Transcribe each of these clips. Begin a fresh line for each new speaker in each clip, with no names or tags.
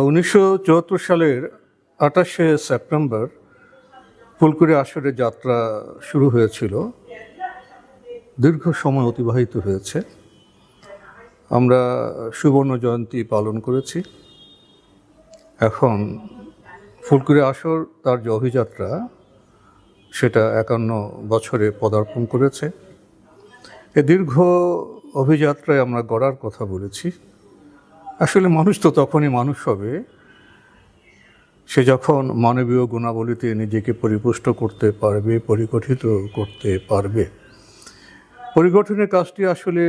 উনিশশো চুয়াত্তর সালের আঠাশে সেপ্টেম্বর ফুলকুরি আসরের যাত্রা শুরু হয়েছিল। দীর্ঘ সময় অতিবাহিত হয়েছে। আমরা সুবর্ণ জয়ন্তী পালন করেছি। এখন ফুলকুরি আসর তার যে অভিযাত্রা, সেটা একান্ন বছরে পদার্পণ করেছে। এ দীর্ঘ অভিযাত্রায় আমরা গড়ার কথা বলেছি। আসলে মানুষ তো তখনই মানুষ হবে। সে যখন মানবীয় গুণাবলীতে নিজেকে পরিপুষ্ট করতে পারবে, পরিগঠিত করতে পারবে। পরিগঠনের কাজটি আসলে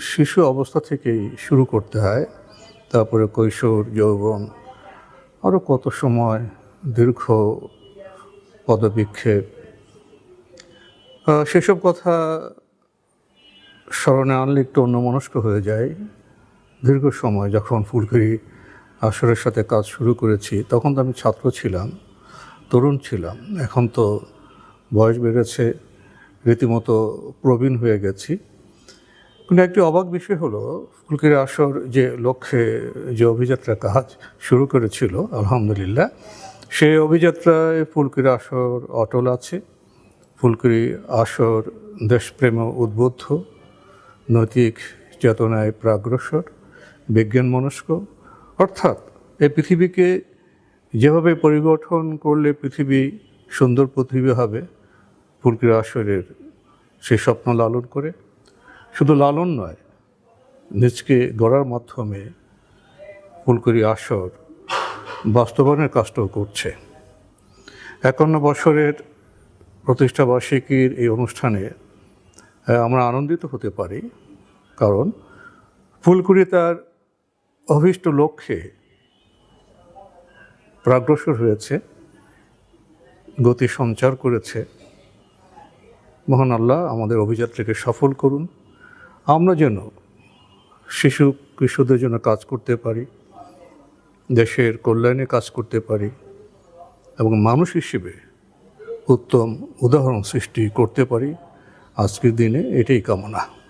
শিশু অবস্থা থেকেই শুরু করতে হয়। তারপরে কৈশোর, যৌবন আরও কত সময় দীর্ঘ পদবিক্ষেপ। সেসব কথা স্মরণে আনলে একটু অন্যমনস্ক হয়ে যায়। দীর্ঘ সময় যখন ফুলকুড়ি আসরের সাথে কাজ শুরু করেছি, তখন তো আমি ছাত্র ছিলাম, তরুণ ছিলাম। এখন তো বয়স বেড়েছে, রীতিমতো প্রবীণ হয়ে গেছি। কিন্তু একটি অবাক বিষয় হলো ফুলকুড়ি আসর যে লক্ষ্যে যে অভিযাত্রা কাজ শুরু করেছিল, আলহামদুলিল্লাহ, সেই অভিযাত্রায় ফুলকুড়ি আসর অটল আছে। ফুলকুড়ি আসর দেশপ্রেম উদ্বুদ্ধ, নৈতিক চেতনায় প্রাগ্রসর। বিজ্ঞান মনস্ক অর্থাৎ এই পৃথিবীকে যেভাবে পরিবর্তন করলে পৃথিবী সুন্দর পৃথিবী হবে, ফুলকির আসরের সেই স্বপ্ন লালন করে। শুধু লালন নয়, নিজকে গড়ার মাধ্যমে ফুলকুরি আসর বাস্তবায়নের কাজটাও করছে। একান্ন বছরের প্রতিষ্ঠা বার্ষিকীর এই অনুষ্ঠানে আমরা আনন্দিত হতে পারি। কারণ ফুলকুড়ি তার অভীষ্ট লক্ষ্যে প্রাগ্রসর হয়েছে, গতি সঞ্চার করেছে। মহান আল্লাহ আমাদের অভিযাত্রাকে সফল করুন। আমরা যেন শিশু কিশোরদের জন্য কাজ করতে পারি, দেশের কল্যাণে কাজ করতে পারি এবং মানুষ হিসেবে উত্তম উদাহরণ সৃষ্টি করতে পারি। আজকের দিনে এটাই কামনা।